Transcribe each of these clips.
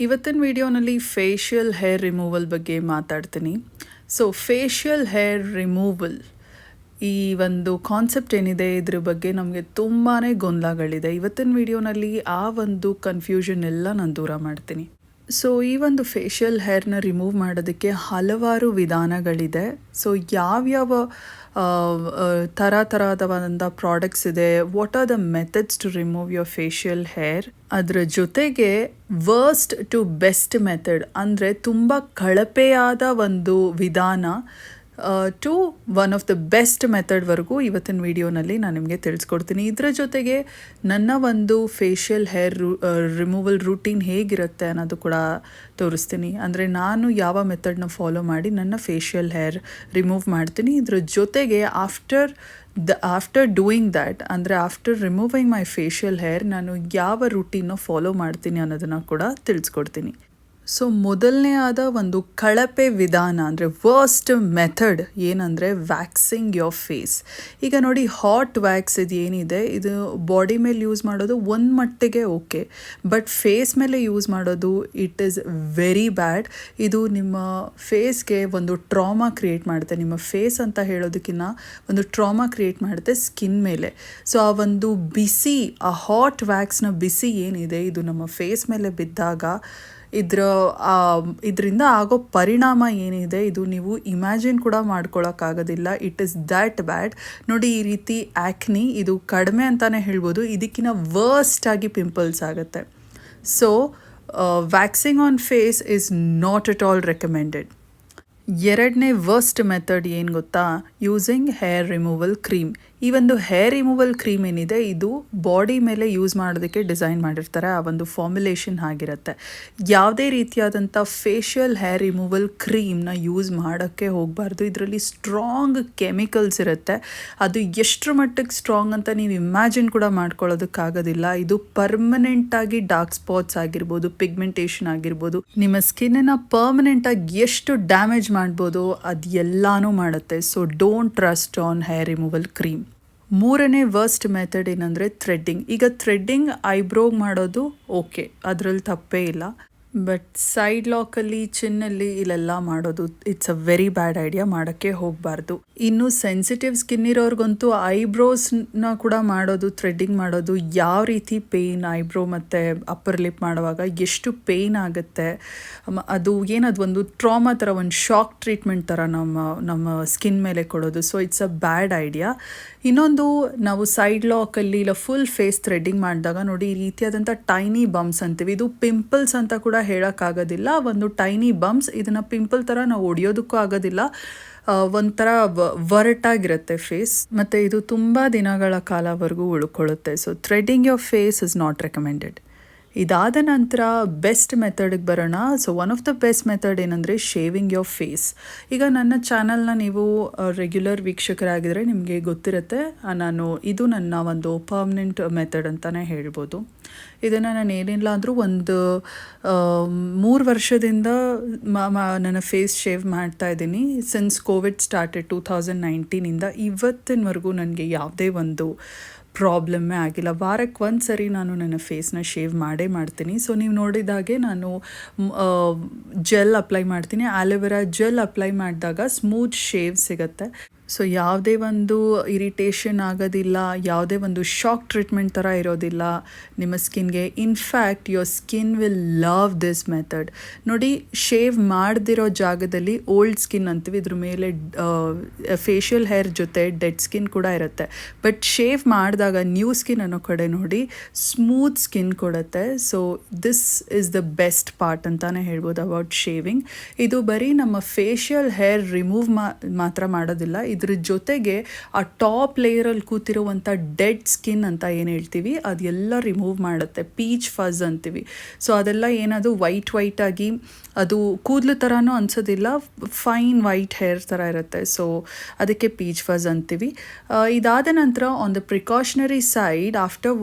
ಇವತ್ತಿನ ವಿಡಿಯೋನಲ್ಲಿ facial hair removal ಬಗ್ಗೆ ಮಾತಾಡ್ತೀನಿ. ಸೊ ಫೇಶಿಯಲ್ ಹೇರ್ ರಿಮೂವಲ್ ಈ ಒಂದು ಕಾನ್ಸೆಪ್ಟ್ ಏನಿದೆ, ಇದ್ರ ಬಗ್ಗೆ ನಮಗೆ ತುಂಬಾ ಗೊಂದಲಗಳಿದೆ. ಇವತ್ತಿನ ವಿಡಿಯೋನಲ್ಲಿ ಆ ಒಂದು ಕನ್ಫ್ಯೂಷನ್ ಎಲ್ಲ ನಾನು ದೂರ ಮಾಡ್ತೀನಿ. ಸೊ ಈ ಒಂದು ಫೇಶಿಯಲ್ ಹೇರ್ನ ರಿಮೂವ್ ಮಾಡೋದಕ್ಕೆ ಹಲವಾರು ವಿಧಾನಗಳಿದೆ. ಸೊ ಯಾವ್ಯಾವ ಥರ ಥರದವಾದಂಥ ಪ್ರಾಡಕ್ಟ್ಸ್ ಇದೆ what are the methods to remove your facial hair ಅದರ ಜೊತೆಗೆ ವರ್ಸ್ಟ್ ಟು ಬೆಸ್ಟ್ ಮೆಥಡ್ ಅಂದರೆ ತುಂಬ ಕಳಪೆಯಾದ ಒಂದು ವಿಧಾನ. To one of the best ಮೆಥಡ್ವರೆಗೂ ಇವತ್ತಿನ ವಿಡಿಯೋನಲ್ಲಿ ನಾನು ನಿಮಗೆ ತಿಳಿಸ್ಕೊಡ್ತೀನಿ. ಇದರ ಜೊತೆಗೆ ನನ್ನ ಒಂದು ಫೇಶಿಯಲ್ ಹೇರ್ ರಿಮೂವಲ್ ರೂಟೀನ್ ಹೇಗಿರುತ್ತೆ ಅನ್ನೋದು ಕೂಡ ತೋರಿಸ್ತೀನಿ. ಅಂದರೆ ನಾನು ಯಾವ ಮೆಥಡ್ನ ಫಾಲೋ ಮಾಡಿ ನನ್ನ ಫೇಶಿಯಲ್ ಹೇರ್ ರಿಮೂವ್ ಮಾಡ್ತೀನಿ. ಇದರ ಜೊತೆಗೆ after the after doing that ಅಂದರೆ after removing my facial hair ನಾನು ಯಾವ ರೂಟೀನ್ನ ಫಾಲೋ ಮಾಡ್ತೀನಿ ಅನ್ನೋದನ್ನು ಕೂಡ ತಿಳಿಸ್ಕೊಡ್ತೀನಿ. ಸೊ ಮೊದಲನೇ ಆದ ಒಂದು ಕಳಪೆ ವಿಧಾನ ಅಂದರೆ ವರ್ಸ್ಟ್ ಮೆಥಡ್ ಏನಂದರೆ ವ್ಯಾಕ್ಸಿಂಗ್ ಯೋರ್ ಫೇಸ್ ಈಗ ನೋಡಿ ಹಾಟ್ ವ್ಯಾಕ್ಸ್ ಇದು ಏನಿದೆ? ಇದು ಬಾಡಿ ಮೇಲೆ ಯೂಸ್ ಮಾಡೋದು ಒಂದು ಮಟ್ಟಿಗೆ ಓಕೆ ಬಟ್ ಫೇಸ್ ಮೇಲೆ ಯೂಸ್ ಮಾಡೋದು ಇಟ್ ಈಸ್ ವೆರಿ ಬ್ಯಾಡ್ ಇದು ನಿಮ್ಮ ಫೇಸ್ಗೆ ಒಂದು ಟ್ರಾಮಾ ಕ್ರಿಯೇಟ್ ಮಾಡುತ್ತೆ. ನಿಮ್ಮ ಫೇಸ್ ಅಂತ ಹೇಳೋದಕ್ಕಿಂತ ಒಂದು ಟ್ರಾಮಾ ಕ್ರಿಯೇಟ್ ಮಾಡುತ್ತೆ ಸ್ಕಿನ್ ಮೇಲೆ. ಸೊ ಆ ಒಂದು ಬಿಸಿ, ಆ ಹಾಟ್ ವ್ಯಾಕ್ಸ್ನ ಬಿಸಿ ಏನಿದೆ? ಇದು ನಮ್ಮ ಫೇಸ್ ಮೇಲೆ ಬಿದ್ದಾಗ ಇದ್ರ ಇದರಿಂದ ಆಗೋ ಪರಿಣಾಮ ಏನಿದೆ, ಇದು ನೀವು ಇಮ್ಯಾಜಿನ್ ಕೂಡ ಮಾಡ್ಕೊಳಕ್ಕಾಗೋದಿಲ್ಲ. ಇಟ್ ಇಸ್ ದ್ಯಾಟ್ ಬ್ಯಾಡ್ ನೋಡಿ ಈ ರೀತಿ ಆ್ಯಕ್ನಿ ಇದು ಕಡಿಮೆ ಅಂತಲೇ ಹೇಳ್ಬೋದು. ಇದಕ್ಕಿಂತ ವರ್ಸ್ಟ್ ಆಗಿ ಪಿಂಪಲ್ಸ್ ಆಗುತ್ತೆ. So waxing on face is not at all recommended ಎರಡನೇ ವರ್ಸ್ಟ್ ಮೆಥಡ್ ಏನು ಗೊತ್ತಾ? ಯೂಸಿಂಗ್ ಹೇರ್ ರಿಮೂವಲ್ ಕ್ರೀಮ್ ಈ ಒಂದು ಹೇರ್ ರಿಮೂವಲ್ ಕ್ರೀಮ್ ಏನಿದೆ, ಇದು ಬಾಡಿ ಮೇಲೆ ಯೂಸ್ ಮಾಡೋದಕ್ಕೆ ಡಿಸೈನ್ ಮಾಡಿರ್ತಾರೆ, ಆ ಒಂದು ಫಾರ್ಮುಲೇಷನ್ ಆಗಿರುತ್ತೆ ಯಾವುದೇ ರೀತಿಯಾದಂಥ ಫೇಶಿಯಲ್ ಹೇರ್ ರಿಮೂವಲ್ ಕ್ರೀಮ್ನ ಯೂಸ್ ಮಾಡೋಕ್ಕೆ ಹೋಗಬಾರ್ದು. ಇದರಲ್ಲಿ ಸ್ಟ್ರಾಂಗ್ ಕೆಮಿಕಲ್ಸ್ ಇರುತ್ತೆ. ಅದು ಎಷ್ಟರ ಮಟ್ಟಕ್ಕೆ ಸ್ಟ್ರಾಂಗ್ ಅಂತ ನೀವು ಇಮ್ಯಾಜಿನ್ ಕೂಡ ಮಾಡ್ಕೊಳ್ಳೋದಕ್ಕಾಗೋದಿಲ್ಲ. ಇದು ಪರ್ಮನೆಂಟಾಗಿ ಡಾರ್ಕ್ ಸ್ಪಾಟ್ಸ್ ಆಗಿರ್ಬೋದು ಪಿಗ್ಮೆಂಟೇಷನ್ ಆಗಿರ್ಬೋದು. ನಿಮ್ಮ ಸ್ಕಿನ್ನ ಪರ್ಮನೆಂಟಾಗಿ ಎಷ್ಟು ಡ್ಯಾಮೇಜ್ ಮಾಡ್ಬೋದು ಅದು ಮಾಡುತ್ತೆ. So don't trust on hair removal cream ಮೂರನೇ ವರ್ಸ್ಟ್ ಮೆಥಡ್ ಏನಂದರೆ ಥ್ರೆಡ್ಡಿಂಗ್ ಈಗ ಥ್ರೆಡ್ಡಿಂಗ್ ಐಬ್ರೋ ಮಾಡೋದು ಓಕೆ ಅದರಲ್ಲಿ ತಪ್ಪೇ ಇಲ್ಲ. ಬಟ್ ಸೈಡ್ ಲಾಕಲ್ಲಿ ಚಿನ್ನಲ್ಲಿ ಇಲ್ಲೆಲ್ಲ ಮಾಡೋದು it's a very bad idea ಮಾಡೋಕ್ಕೆ ಹೋಗಬಾರ್ದು ಇನ್ನು ಸೆನ್ಸಿಟಿವ್ ಸ್ಕಿನ್ ಇರೋರ್ಗಂತೂ ಐಬ್ರೋಸ್ನ ಕೂಡ ಮಾಡೋದು ಥ್ರೆಡ್ಡಿಂಗ್ ಮಾಡೋದು ಯಾವ ರೀತಿ ಪೇಯ್ನ್ ಐಬ್ರೋ ಮತ್ತು ಅಪ್ಪರ್ ಲಿಪ್ ಮಾಡುವಾಗ ಎಷ್ಟು ಪೇಯ್ನ್ ಆಗುತ್ತೆ ಅದು ಏನದು ಒಂದು ಟ್ರಾಮಾ ಥರ ಒಂದು ಶಾಕ್ ಟ್ರೀಟ್ಮೆಂಟ್ ಥರ ನಮ್ಮ ನಮ್ಮ ಸ್ಕಿನ್ ಮೇಲೆ ಕೊಡೋದು so it's a bad idea ಇನ್ನೊಂದು ನಾವು ಸೈಡ್ ಲಾಕಲ್ಲಿ ಇಲ್ಲ ಫುಲ್ ಫೇಸ್ ಥ್ರೆಡ್ಡಿಂಗ್ ಮಾಡಿದಾಗ ನೋಡಿ ಈ ರೀತಿಯಾದಂಥ ಟೈನಿ ಬಂಪ್ಸ್ ಅಂತೀವಿ ಇದು ಪಿಂಪಲ್ಸ್ ಅಂತ ಕೂಡ ಹೇಳೋಕ್ಕಾಗೋದಿಲ್ಲ. ಒಂದು ಟೈನಿ ಬಂಪ್ಸ್ ಇದನ್ನು ಪಿಂಪಲ್ ಥರ ನಾವು ಒಡೆಯೋದಕ್ಕೂ ಆಗೋದಿಲ್ಲ. ಒಂಥರ ವರ್ಟಾಗಿರುತ್ತೆ ಫೇಸ್ ಮತ್ತು ಇದು ತುಂಬ ದಿನಗಳ ಕಾಲವರೆಗೂ ಉಳ್ಕೊಳ್ಳುತ್ತೆ. So threading your face is not recommended ಇದಾದ ನಂತರ ಬೆಸ್ಟ್ ಮೆಥಡಿಗೆ ಬರೋಣ. So one of the best method ಏನಂದರೆ ಶೇವಿಂಗ್ ಯೋರ್ ಫೇಸ್ ಈಗ ನನ್ನ ಚಾನಲ್ನ ನೀವು ರೆಗ್ಯುಲರ್ ವೀಕ್ಷಕರಾಗಿದ್ದರೆ ನಿಮಗೆ ಗೊತ್ತಿರುತ್ತೆ. ನಾನು, ಇದು ನನ್ನ ಒಂದು ಪರ್ಮನೆಂಟ್ ಮೆಥಡ್ ಅಂತಲೇ ಹೇಳ್ಬೋದು. ಇದನ್ನು ನಾನು ಏನಿಲ್ಲ ಅಂದರೂ ಒಂದು ಮೂರು ವರ್ಷದಿಂದ ನನ್ನ ಫೇಸ್ ಶೇವ್ ಮಾಡ್ತಾ ಇದ್ದೀನಿ. Since COVID started two thousand ನೈನ್ಟೀನಿಂದ ಇವತ್ತಿನವರೆಗೂ ನನಗೆ ಯಾವುದೇ ಒಂದು ಪ್ರಾಬ್ಲಮ್ಮೇ ಆಗಿಲ್ಲ. ವಾರಕ್ಕೆ ಒಂದು ಸರಿ ನಾನು ನನ್ನ ಫೇಸ್ನ ಶೇವ್ ಮಾಡೇ ಮಾಡ್ತೀನಿ. ಸೊ ನೀವು ನೋಡಿದಾಗೆ ನಾನು ಜೆಲ್ ಅಪ್ಲೈ ಮಾಡ್ತೀನಿ. ಆಲೋವೆರಾ ಜೆಲ್ ಅಪ್ಲೈ ಮಾಡಿದಾಗ ಸ್ಮೂತ್ ಶೇವ್ ಸಿಗುತ್ತೆ. ಸೊ ಯಾವುದೇ ಒಂದು ಇರಿಟೇಷನ್ ಆಗೋದಿಲ್ಲ, ಯಾವುದೇ ಒಂದು ಶಾಕ್ ಟ್ರೀಟ್ಮೆಂಟ್ ಥರ ಇರೋದಿಲ್ಲ. ನಿಮ್ಮ ಸ್ಕಿನ್ಗೆ in fact your skin will love this method ನೋಡಿ ಶೇವ್ ಮಾಡದಿರೋ ಜಾಗದಲ್ಲಿ ಓಲ್ಡ್ ಸ್ಕಿನ್ ಅಂತೀವಿ, ಇದ್ರ ಮೇಲೆ ಫೇಶಿಯಲ್ ಹೇರ್ ಜೊತೆ ಡೆಡ್ ಸ್ಕಿನ್ ಕೂಡ ಇರುತ್ತೆ. ಬಟ್ ಶೇವ್ ಮಾಡಿದಾಗ ನ್ಯೂ ಸ್ಕಿನ್ ಅನ್ನೋ ಕಡೆ ನೋಡಿ ಸ್ಮೂತ್ ಸ್ಕಿನ್ ಕೊಡುತ್ತೆ. So this is the best part ಅಂತಲೇ ಹೇಳ್ಬೋದು ಅಬೌಟ್ ಶೇವಿಂಗ್ ಇದು ಬರೀ ನಮ್ಮ ಫೇಶಿಯಲ್ ಹೇರ್ ರಿಮೂವ್ ಮಾತ್ರ ಮಾಡೋದಿಲ್ಲ ಇದ್ರ ಜೊತೆಗೆ ಆ ಟಾಪ್ ಲೇಯರಲ್ಲಿ ಕೂತಿರುವಂಥ ಡೆಡ್ ಸ್ಕಿನ್ ಅಂತ ಏನು ಹೇಳ್ತೀವಿ ಅದೆಲ್ಲ ರಿಮೂವ್ ಮಾಡುತ್ತೆ. ಪೀಚ್ ಫಜ್ ಅಂತೀವಿ. ಸೊ ಅದೆಲ್ಲ ಏನದು ವೈಟ್ ವೈಟ್ ಆಗಿ ಅದು ಕೂದಲು ಥರನೂ ಅನ್ಸೋದಿಲ್ಲ ಫೈನ್ ವೈಟ್ ಹೇರ್ ಥರ ಇರುತ್ತೆ. ಸೊ ಅದಕ್ಕೆ ಪೀಚ್ ಫಝ್ ಅಂತೀವಿ. ಇದಾದ ನಂತರ on the precautionary side after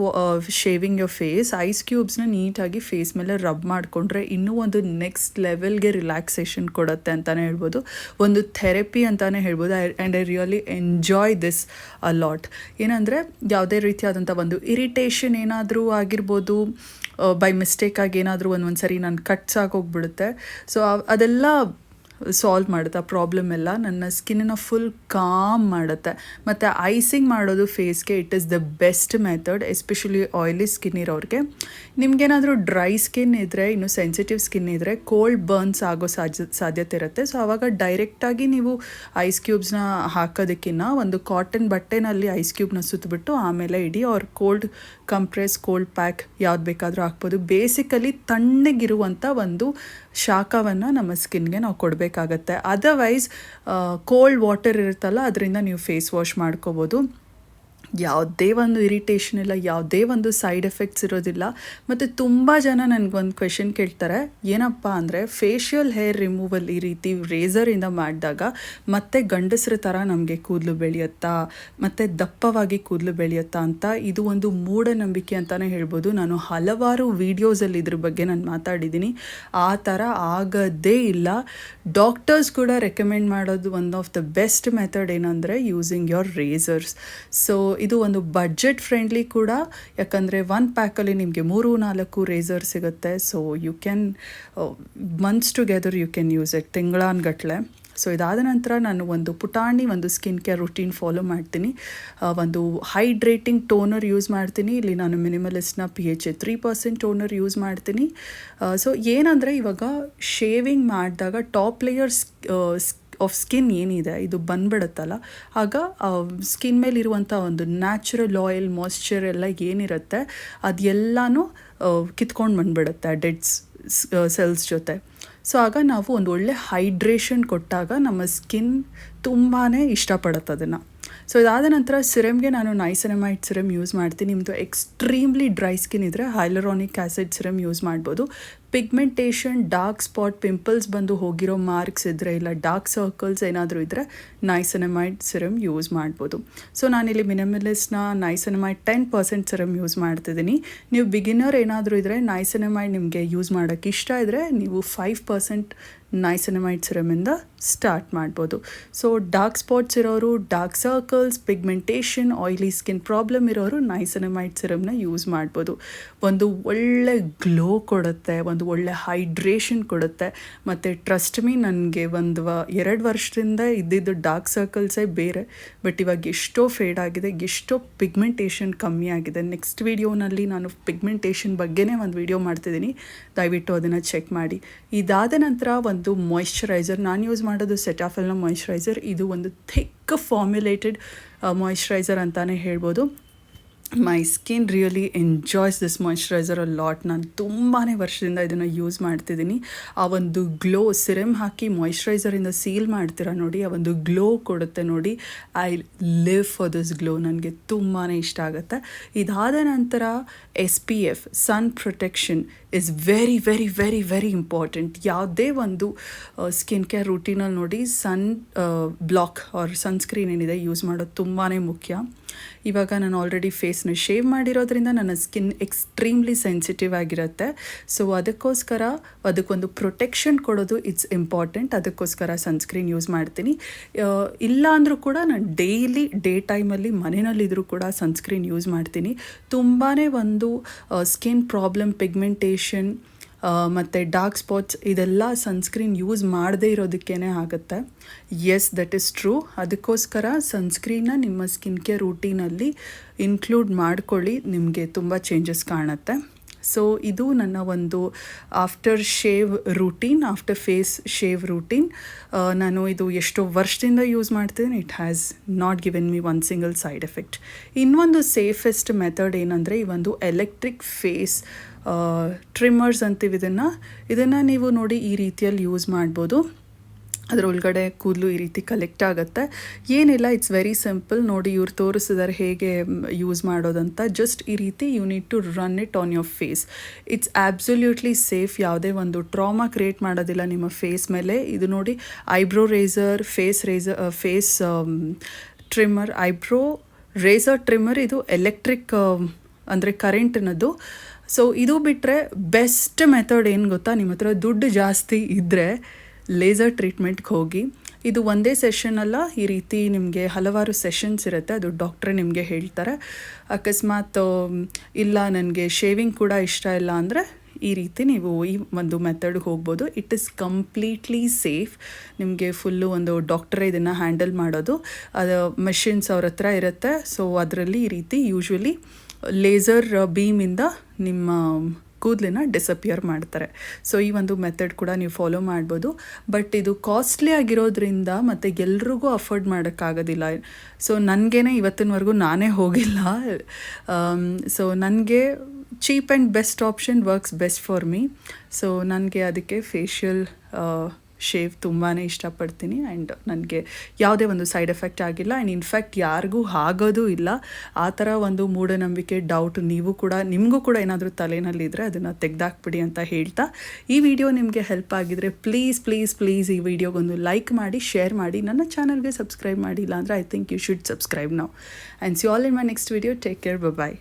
shaving your face ice ಕ್ಯೂಬ್ಸ್ನ ನೀಟಾಗಿ ಫೇಸ್ ಮೇಲೆ ರಬ್ ಮಾಡಿಕೊಂಡ್ರೆ ಇನ್ನೂ ಒಂದು ನೆಕ್ಸ್ಟ್ ಲೆವೆಲ್ಗೆ ರಿಲ್ಯಾಕ್ಸೇಷನ್ ಕೊಡುತ್ತೆ ಅಂತಲೇ ಹೇಳ್ಬೋದು. ಒಂದು ಥೆರಪಿ ಅಂತಲೇ ಹೇಳ್ಬೋದು. And I really enjoy this a lot ಏನಂದರೆ ಯಾವುದೇ ರೀತಿಯಾದಂಥ ಒಂದು ಇರಿಟೇಷನ್ ಏನಾದರೂ ಆಗಿರ್ಬೋದು ಬೈ ಮಿಸ್ಟೇಕಾಗಿ ಏನಾದರೂ ಒಂದೊಂದು ಒಂದು ಸರಿ ನಾನು ಕಟ್ಸ್ ಆಗೋಗ್ಬಿಡುತ್ತೆ ಸೊ ಅದೆಲ್ಲ ಸಾಲ್ವ್ ಮಾಡುತ್ತೆ, ಆ ಪ್ರಾಬ್ಲಮ್ ಎಲ್ಲ ನನ್ನ ಸ್ಕಿನ್ನ ಫುಲ್ ಕಾಮ್ ಮಾಡುತ್ತೆ. ಮತ್ತು ಐಸಿಂಗ್ ಮಾಡೋದು ಫೇಸ್ಗೆ it is the best method especially oily skin ಇರೋರಿಗೆ. ನಿಮಗೇನಾದರೂ ಡ್ರೈ ಸ್ಕಿನ್ ಇದ್ದರೆ ಇನ್ನು ಸೆನ್ಸಿಟಿವ್ ಸ್ಕಿನ್ ಇದ್ದರೆ ಕೋಲ್ಡ್ ಬರ್ನ್ಸ್ ಆಗೋ ಸಾಧ್ಯ ಸಾಧ್ಯತೆ ಇರುತ್ತೆ. ಸೊ ಆವಾಗ ಡೈರೆಕ್ಟಾಗಿ ನೀವು ಐಸ್ ಕ್ಯೂಬ್ಸ್ನ ಹಾಕೋದಕ್ಕಿಂತ ಒಂದು ಕಾಟನ್ ಬಟ್ಟೆನಲ್ಲಿ ಐಸ್ ಕ್ಯೂಬ್ನ ಸುತ್ತಬಿಟ್ಟು ಆಮೇಲೆ ಇಡಿ ಅವ್ರ ಕೋಲ್ಡ್ ಕಂಪ್ರೆಸ್ ಕೋಲ್ಡ್ ಪ್ಯಾಕ್ ಯಾವ್ದು ಬೇಕಾದರೂ ಹಾಕ್ಬೋದು. ಬೇಸಿಕಲಿ ತಣ್ಣಗಿರುವಂಥ ಒಂದು ಶಾಖವನ್ನು ನಮ್ಮ ಸ್ಕಿನ್ಗೆ ನಾವು ಕೊಡಬೇಕಾಗತ್ತೆ ಅದರ್ವೈಸ್ ಕೋಲ್ಡ್ ವಾಟರ್ ಇರುತ್ತಲ್ಲ ಅದರಿಂದ ನೀವು ಫೇಸ್ ವಾಶ್ ಮಾಡ್ಕೋಬೋದು. ಯಾವುದೇ ಒಂದು ಇರಿಟೇಷನ್ ಇಲ್ಲ, ಯಾವುದೇ ಒಂದು ಸೈಡ್ ಎಫೆಕ್ಟ್ಸ್ ಇರೋದಿಲ್ಲ. ಮತ್ತು ತುಂಬ ಜನ ನನಗೊಂದು ಕ್ವೆಶನ್ ಕೇಳ್ತಾರೆ. ಏನಪ್ಪ ಅಂದರೆ ಫೇಶಿಯಲ್ ಹೇರ್ ರಿಮೂವಲ್ ಈ ರೀತಿ ರೇಸರಿಂದ ಮಾಡಿದಾಗ ಮತ್ತೆ ಗಂಡಸರ ಥರ ನಮಗೆ ಕೂದಲು ಬೆಳೆಯುತ್ತಾ, ಮತ್ತು ದಪ್ಪವಾಗಿ ಕೂದಲು ಬೆಳೆಯುತ್ತಾ ಅಂತ ಇದು ಒಂದು ಮೂಢನಂಬಿಕೆ ಅಂತಲೇ ಹೇಳ್ಬೋದು. ನಾನು ಹಲವಾರು ವೀಡಿಯೋಸಲ್ಲಿ ಇದ್ರ ಬಗ್ಗೆ ನಾನು ಮಾತಾಡಿದ್ದೀನಿ. ಆ ಥರ ಆಗದೇ ಇಲ್ಲ. ಡಾಕ್ಟರ್ಸ್ ಕೂಡ ರೆಕಮೆಂಡ್ ಮಾಡೋದು one of the best method ಏನಂದರೆ ಯೂಸಿಂಗ್ ಯೋರ್ ರೇಸರ್ಸ್ ಸೊ ಇದು ಒಂದು ಬಡ್ಜೆಟ್ ಫ್ರೆಂಡ್ಲಿ ಕೂಡ. ಯಾಕಂದರೆ ಒನ್ ಪ್ಯಾಕಲ್ಲಿ ನಿಮಗೆ ಮೂರು ನಾಲ್ಕು ರೇಸರ್ ಸಿಗುತ್ತೆ. So you can months together you can use it ತಿಂಗಳಾನ್ಗಟ್ಲೆ. So ಇದಾದ ನಂತರ ನಾನು ಒಂದು ಪುಟಾಣಿ, ಒಂದು ಸ್ಕಿನ್ ಕೇರ್ ರುಟೀನ್ ಫಾಲೋ ಮಾಡ್ತೀನಿ ಒಂದು ಹೈಡ್ರೇಟಿಂಗ್ ಟೋನರ್ ಯೂಸ್ ಮಾಡ್ತೀನಿ. ಇಲ್ಲಿ ನಾನು ಮಿನಿಮಲಿಸ್ಟ್ನ P H A three percent toner use ಮಾಡ್ತೀನಿ. ಸೊ ಏನಂದರೆ ಇವಾಗ ಶೇವಿಂಗ್ ಮಾಡಿದಾಗ ಟಾಪ್ ಲೇಯರ್ಸ್ ಆಫ್ ಸ್ಕಿನ್ ಏನಿದೆ, ಇದು ಬಂದ್ಬಿಡುತ್ತಲ್ಲ, ಆಗ ಸ್ಕಿನ್ ಮೇಲಿರುವಂಥ ಒಂದು ನ್ಯಾಚುರಲ್ ಆಯಿಲ್ ಮಾಯ್ಶ್ಚರ್ ಎಲ್ಲ ಏನಿರುತ್ತೆ ಅದೆಲ್ಲನೂ ಕಿತ್ಕೊಂಡು ಬಂದ್ಬಿಡುತ್ತೆ ಡೆಡ್ಸ್ ಸೆಲ್ಸ್ ಜೊತೆ. ಸೊ ಆಗ ನಾವು ಒಂದು ಒಳ್ಳೆ ಹೈಡ್ರೇಷನ್ ಕೊಟ್ಟಾಗ ನಮ್ಮ ಸ್ಕಿನ್ ತುಂಬಾ ಇಷ್ಟಪಡುತ್ತೆ ಅದನ್ನು. ಸೊ ಇದಾದ ನಂತರ ಸಿರಮ್ಗೆ ನಾನು ನೈಸೆನಮೈಟ್ ಸಿರಮ್ ಯೂಸ್ ಮಾಡ್ತೀನಿ. ನಿಮ್ಮದು ಎಕ್ಸ್ಟ್ರೀಮ್ಲಿ ಡ್ರೈ ಸ್ಕಿನ್ ಇದ್ದರೆ ಹೈಲರಾನಿಕ್ ಆ್ಯಸಿಡ್ ಸಿರಮ್ ಯೂಸ್ ಮಾಡ್ಬೋದು. ಪಿಗ್ಮೆಂಟೇಷನ್ ಡಾರ್ಕ್ ಸ್ಪಾಟ್ ಪಿಂಪಲ್ಸ್ ಬಂದು ಹೋಗಿರೋ ಮಾರ್ಕ್ಸ್ ಇದ್ದರೆ ಇಲ್ಲ ಡಾರ್ಕ್ ಸರ್ಕಲ್ಸ್ ಏನಾದರೂ ಇದ್ದರೆ ನೈಸನಮೈಡ್ ಸಿರಮ್ ಯೂಸ್ ಮಾಡ್ಬೋದು. ಸೊ ನಾನಿಲ್ಲಿ ಮಿನಿಮಲಿಸ್ಟ್ನ niacinamide ten percent serum use ಮಾಡ್ತಿದ್ದೀನಿ. ನೀವು ಬಿಗಿನರ್ ಏನಾದರೂ ಇದ್ದರೆ ನೈಸನಮೈಡ್ ನಿಮಗೆ ಯೂಸ್ ಮಾಡೋಕ್ಕೆ ಇಷ್ಟ ಇದ್ದರೆ ನೀವು ಫೈವ್ ಪರ್ಸೆಂಟ್ ನೈಸೆನಮೈಡ್ ಸಿರಮಿಂದ ಸ್ಟಾರ್ಟ್ ಮಾಡ್ಬೋದು. ಸೊ ಡಾರ್ಕ್ ಸ್ಪಾಟ್ಸ್ ಇರೋರು dark circles pigmentation oily skin problem ಇರೋರು ನೈಸೆನಮೈಡ್ ಸಿರಮ್ನ ಯೂಸ್ ಮಾಡ್ಬೋದು. ಒಂದು ಒಳ್ಳೆ ಗ್ಲೋ ಕೊಡುತ್ತೆ, ಒಂದು ಒಳ್ಳೆ ಹೈಡ್ರೇಷನ್ ಕೊಡುತ್ತೆ. ಮತ್ತು ಟ್ರಸ್ಟ್ ಮೀ ನನಗೆ ಒಂದು ಎರಡು ವರ್ಷದಿಂದ ಇದ್ದಿದ್ದು ಡಾರ್ಕ್ ಸರ್ಕಲ್ಸೇ ಬೇರೆ ಬಟ್ ಇವಾಗ ಎಷ್ಟೋ ಫೇಡ್ ಆಗಿದೆ, ಎಷ್ಟೋ ಪಿಗ್ಮೆಂಟೇಷನ್ ಕಮ್ಮಿ ಆಗಿದೆ. ನೆಕ್ಸ್ಟ್ ವಿಡಿಯೋನಲ್ಲಿ ನಾನು ಪಿಗ್ಮೆಂಟೇಷನ್ ಬಗ್ಗೆನೇ ಒಂದು ವಿಡಿಯೋ ಮಾಡ್ತಿದ್ದೀನಿ. ದಯವಿಟ್ಟು ಅದನ್ನು ಚೆಕ್ ಮಾಡಿ. ಇದಾದ ನಂತರ ಒಂದು ಮಾಯ್ಶ್ಚರೈಸರ್ ನಾನು ಯೂಸ್ ಮಾಡೋದು ಸೆಟಾಫೆಲ್ನ ಮಾಯ್ಶ್ಚರೈಸರ್ ಇದು ಒಂದು ಥಿಕ್ ಫಾರ್ಮ್ಯುಲೇಟೆಡ್ ಮಾಯಿಶ್ಚರೈಸರ್ ಅಂತಲೇ ಹೇಳ್ಬೋದು. My skin really enjoys this moisturizer a lot ನಾನು ತುಂಬಾ ವರ್ಷದಿಂದ ಇದನ್ನು ಯೂಸ್ ಮಾಡ್ತಿದ್ದೀನಿ. ಆ ಒಂದು ಗ್ಲೋ ಸಿರಮ್ ಹಾಕಿ ಮಾಯ್ಶ್ಚರೈಸರಿಂದ ಸೀಲ್ ಮಾಡ್ತೀರಾ ನೋಡಿ, ಆ ಒಂದು ಗ್ಲೋ ಕೊಡುತ್ತೆ ನೋಡಿ. I live for this glow ನನಗೆ ತುಂಬಾ ಇಷ್ಟ ಆಗುತ್ತೆ. ಇದಾದ ನಂತರ S P F sun protection is very very very very important ಯಾವುದೇ ಒಂದು ಸ್ಕಿನ್ ಕೇರ್ ರೂಟೀನಲ್ಲಿ ನೋಡಿ ಸನ್ ಬ್ಲಾಕ್ ಆರ್ ಸನ್ಸ್ಕ್ರೀನ್ ಏನಿದೆ ಯೂಸ್ ಮಾಡೋದು ತುಂಬಾ ಮುಖ್ಯ. ಇವಾಗ ನಾನು ಆಲ್ರೆಡಿ ಫೇಸ್ನ ಶೇವ್ ಮಾಡಿರೋದ್ರಿಂದ ನನ್ನ ಸ್ಕಿನ್ ಎಕ್ಸ್ಟ್ರೀಮ್ಲಿ ಸೆನ್ಸಿಟಿವ್ ಆಗಿರುತ್ತೆ. ಸೊ ಅದಕ್ಕೋಸ್ಕರ ಅದಕ್ಕೊಂದು ಪ್ರೊಟೆಕ್ಷನ್ ಕೊಡೋದು ಇಟ್ಸ್ ಇಂಪಾರ್ಟೆಂಟ್ ಅದಕ್ಕೋಸ್ಕರ ಸನ್ಸ್ಕ್ರೀನ್ ಯೂಸ್ ಮಾಡ್ತೀನಿ. ಇಲ್ಲ ಅಂದರೂ ಕೂಡ ನಾನು ಡೈಲಿ ಡೇ ಟೈಮಲ್ಲಿ ಮನೆಯಲ್ಲಿದ್ದರೂ ಕೂಡ ಸನ್ಸ್ಕ್ರೀನ್ ಯೂಸ್ ಮಾಡ್ತೀನಿ. ತುಂಬಾ ಒಂದು ಸ್ಕಿನ್ ಪ್ರಾಬ್ಲಮ್ ಪಿಗ್ಮೆಂಟೇಷನ್ ಮತ್ತು ಡಾರ್ಕ್ ಸ್ಪಾಟ್ಸ್ ಇದೆಲ್ಲ ಸನ್ಸ್ಕ್ರೀನ್ ಯೂಸ್ ಮಾಡದೇ ಇರೋದಕ್ಕೇ ಆಗುತ್ತೆ. ಎಸ್ ದಟ್ ಇಸ್ ಟ್ರೂ ಅದಕ್ಕೋಸ್ಕರ ಸನ್ಸ್ಕ್ರೀನ್ನ ನಿಮ್ಮ ಸ್ಕಿನ್ ಕೇರ್ ರೂಟೀನಲ್ಲಿ ಇನ್ಕ್ಲೂಡ್ ಮಾಡ್ಕೊಳ್ಳಿ, ನಿಮಗೆ ತುಂಬ ಚೇಂಜಸ್ ಕಾಣುತ್ತೆ. ಸೊ ಇದು ನನ್ನ ಒಂದು after shave routine after face shave routine ನಾನು ಇದು ಎಷ್ಟೋ ವರ್ಷದಿಂದ ಯೂಸ್ ಮಾಡ್ತಿದ್ದೀನಿ. It has not given me one single side effect ಇನ್ನೊಂದು ಸೇಫೆಸ್ಟ್ ಮೆಥಡ್ ಏನಂದರೆ ಈ ಒಂದು ಎಲೆಕ್ಟ್ರಿಕ್ ಫೇಸ್ ಟ್ರಿಮ್ಮರ್ಸ್ ಅಂತೀವಿ ಇದನ್ನು. ಇದನ್ನು ನೀವು ನೋಡಿ ಈ ರೀತಿಯಲ್ಲಿ ಯೂಸ್ ಮಾಡ್ಬೋದು. ಅದರ ಒಳಗಡೆ ಕೂದಲು ಈ ರೀತಿ ಕಲೆಕ್ಟ್ ಆಗುತ್ತೆ. ಏನಿಲ್ಲ ಇಟ್ಸ್ ವೆರಿ ಸಿಂಪಲ್ ನೋಡಿ ಇವ್ರು ತೋರಿಸಿದಾರೆ ಹೇಗೆ ಯೂಸ್ ಮಾಡೋದಂತ. ಜಸ್ಟ್ ಈ ರೀತಿ you need to run it on your face it's absolutely safe ಯಾವುದೇ ಒಂದು ಟ್ರಾಮಾ ಕ್ರಿಯೇಟ್ ಮಾಡೋದಿಲ್ಲ ನಿಮ್ಮ ಫೇಸ್ ಮೇಲೆ. ಇದು ನೋಡಿ eyebrow razor face razor face trimmer eyebrow razor trimmer ಇದು ಎಲೆಕ್ಟ್ರಿಕ್ ಅಂದರೆ ಕರೆಂಟ್ನದ್ದು ಸೊ ಇದು ಬಿಟ್ಟರೆ ಬೆಸ್ಟ್ ಮೆಥಡ್ ಏನು ಗೊತ್ತಾ? ನಿಮ್ಮ ಹತ್ರ ದುಡ್ಡು ಜಾಸ್ತಿ ಇದ್ದರೆ ಲೇಸರ್ ಟ್ರೀಟ್ಮೆಂಟ್ಗೆ ಹೋಗಿ. ಇದು ಒಂದೇ ಸೆಷನ್ ಅಲ್ಲ, ಈ ರೀತಿ ನಿಮಗೆ ಹಲವಾರು ಸೆಷನ್ಸ್ ಇರುತ್ತೆ. ಅದು ಡಾಕ್ಟ್ರೇ ನಿಮಗೆ ಹೇಳ್ತಾರೆ. ಅಕಸ್ಮಾತ್ ಇಲ್ಲ, ನನಗೆ ಶೇವಿಂಗ್ ಕೂಡ ಇಷ್ಟ ಇಲ್ಲ ಅಂದರೆ ಈ ರೀತಿ ನೀವು ಈ ಒಂದು ಮೆಥಡ್ಗೆ ಹೋಗ್ಬೋದು. ಇಟ್ ಇಸ್ ಕಂಪ್ಲೀಟ್ಲಿ ಸೇಫ್ ನಿಮಗೆ ಫುಲ್ಲು ಒಂದು ಡಾಕ್ಟ್ರೇ ಇದನ್ನು ಹ್ಯಾಂಡಲ್ ಮಾಡೋದು. ಅದು ಮೆಷಿನ್ಸ್ ಅವ್ರ ಹತ್ರ ಇರುತ್ತೆ. ಸೊ ಅದರಲ್ಲಿ ಈ ರೀತಿ ಯೂಶ್ವಲಿ ಲೇಸರ್ ಬೀಮಿಂದ ನಿಮ್ಮ ಕೂದಲಿನ ಡಿಸಪಿಯರ್ ಮಾಡ್ತಾರೆ. ಸೊ ಈ ಒಂದು ಮೆಥಡ್ ಕೂಡ ನೀವು ಫಾಲೋ ಮಾಡ್ಬೋದು. ಬಟ್ ಇದು ಕಾಸ್ಟ್ಲಿ ಆಗಿರೋದ್ರಿಂದ ಮತ್ತು ಎಲ್ರಿಗೂ ಅಫೋರ್ಡ್ ಮಾಡೋಕ್ಕಾಗೋದಿಲ್ಲ. ಸೊ ನನಗೇನೆ ಇವತ್ತಿನವರೆಗೂ ನಾನೇ ಹೋಗಿಲ್ಲ. ಸೊ ನನಗೆ cheap and best option works best for me so ನನಗೆ ಅದಕ್ಕೆ ಫೇಶಿಯಲ್ ಶೇವ್ ತುಂಬಾ ಇಷ್ಟಪಡ್ತೀನಿ. ಆ್ಯಂಡ್ ನನಗೆ ಯಾವುದೇ ಒಂದು ಸೈಡ್ ಎಫೆಕ್ಟ್ ಆಗಿಲ್ಲ. ಆ್ಯಂಡ್ ಇನ್ಫ್ಯಾಕ್ಟ್ ಯಾರಿಗೂ ಆಗೋದು ಇಲ್ಲ. ಆ ಥರ ಒಂದು ಮೂಢನಂಬಿಕೆ, ಡೌಟ್ ನೀವು ಕೂಡ, ನಿಮಗೂ ಕೂಡ ಏನಾದರೂ ತಲೆನಲ್ಲಿದ್ದರೆ ಅದನ್ನು ತೆಗೆದಾಕ್ಬಿಡಿ ಅಂತ ಹೇಳ್ತಾ. ಈ ವಿಡಿಯೋ ನಿಮಗೆ ಹೆಲ್ಪ್ ಆಗಿದ್ರೆ ಪ್ಲೀಸ್ ಪ್ಲೀಸ್ ಪ್ಲೀಸ್ ಈ ವಿಡಿಯೋಗೊಂದು ಲೈಕ್ ಮಾಡಿ, ಶೇರ್ ಮಾಡಿ. ನನ್ನ ಚಾನಲ್ಗೆ ಸಬ್ಸ್ಕ್ರೈಬ್ ಮಾಡಿಲ್ಲ ಅಂದರೆ I think you should subscribe ನಾವು and see all in my next video. Take care. Bye